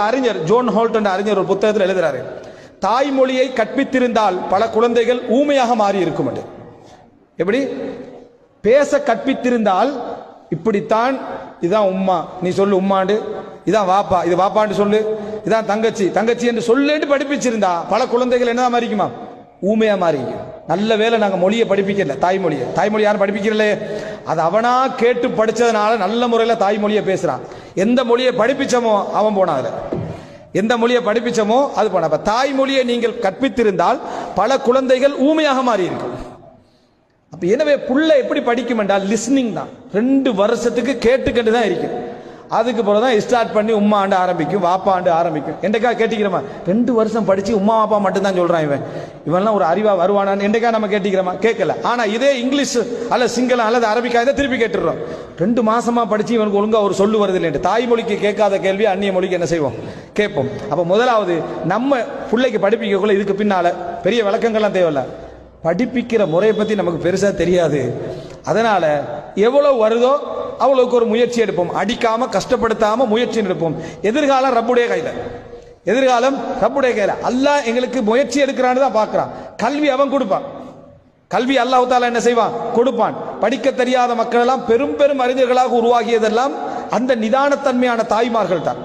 அறிஞர் zone hold என்ற அறிஞர் ஒரு புத்தகத்தில் எழுதுறாரு. தாய்மொழியை கற்பித்திருந்தால் பல குழந்தைகள் ஊமையாக மாறி இருக்கும் என்று. எப்படி? பேச கற்பித்திருந்தால் இப்படித்தான் இதான் உம்மா நீ சொல்லு உம்மாண்டு இதான் வாப்பா இது வாப்பான்னு சொல்லு இதான் தங்கச்சி தங்கச்சி என்று சொல்லிட்டு படிப்பிச்சிருந்தா பல குழந்தைகள் என்னதான் மாறிக்குமா? ஊமையா மாறிக்கும் நல்ல வேலை நாங்க மொழியை படிப்பிக்கல தாய்மொழியை. தாய்மொழி யாரும் படிப்பிக்கிறலே அது அவனா கேட்டு படிச்சதுனால நல்ல முறையில தாய்மொழியை பேசுறான். எந்த மொழியை படிப்பிச்சமோ அவன் போனான் அதுல. எந்த மொழியை படிப்பிச்சமோ அது போன அப்ப தாய்மொழியை நீங்கள் கற்பித்திருந்தால் பல குழந்தைகள் ஊமையாக மாறி இருக்கும் அப்ப எனவே புள்ள எப்படி படிக்கும் என்றால் லிஸ்னிங் தான். ரெண்டு வருஷத்துக்கு கேட்டுக்கிட்டு தான் இருக்கும் அதுக்கு பிறகு தான் ஸ்டார்ட் பண்ணி உம்மா ஆண்டு ஆரம்பிக்கும் வாப்பா ஆண்டு ஆரம்பிக்கும். என்றைக்கா கேட்டிக்கிறோமா? ரெண்டு வருஷம் படித்து உம்மா வாப்பா மட்டும்தான் சொல்கிறான் இவன். இவன்லாம் ஒரு அறிவா வருவானான்னு என்றைக்கா நம்ம கேட்டிக்கிறோமா? கேட்கல. ஆனால் இதே இங்கிலீஷ் அல்ல சிங்களம் அல்லது அரபிக்கா இதை திருப்பி கேட்டுடுறோம். ரெண்டு மாசமா படிச்சு இவனுக்கு ஒழுங்காக ஒரு சொல்லு வருது இல்லை தாய்மொழிக்கு கேட்காத கேள்வி அந்நிய மொழிக்கு என்ன செய்வோம்? கேட்போம். அப்போ முதலாவது நம்ம பிள்ளைக்கு படிப்பிக்கக்குள்ள இதுக்கு பின்னால பெரிய விளக்கங்கள்லாம் தேவையில்ல. படிப்பிக்கிற முறையை பற்றி நமக்கு பெருசாக தெரியாது. அதனால எவ்வளோ வருதோ அவ்வளவுக்கு ஒரு முயற்சி எடுப்போம். அடிக்காம கஷ்டப்படுத்தாம முயற்சி எடுப்போம். எதிர்காலம் ரப்புடைய கையில. எதிர்காலம் ரப்புடைய கையில. அல்லாஹ் எங்களுக்கு முயற்சி எடுக்கிறான்னு தான் பார்க்குறான். கல்வி அவன் கொடுப்பான். கல்வி அல்லாஹ் தாலா என்ன செய்வான்? கொடுப்பான். படிக்க தெரியாத மக்கள் எல்லாம் பெரும் பெரும் அறிஞர்களாக உருவாகியதெல்லாம் அந்த நிதானத்தன்மையான தாய்மார்கள் தான்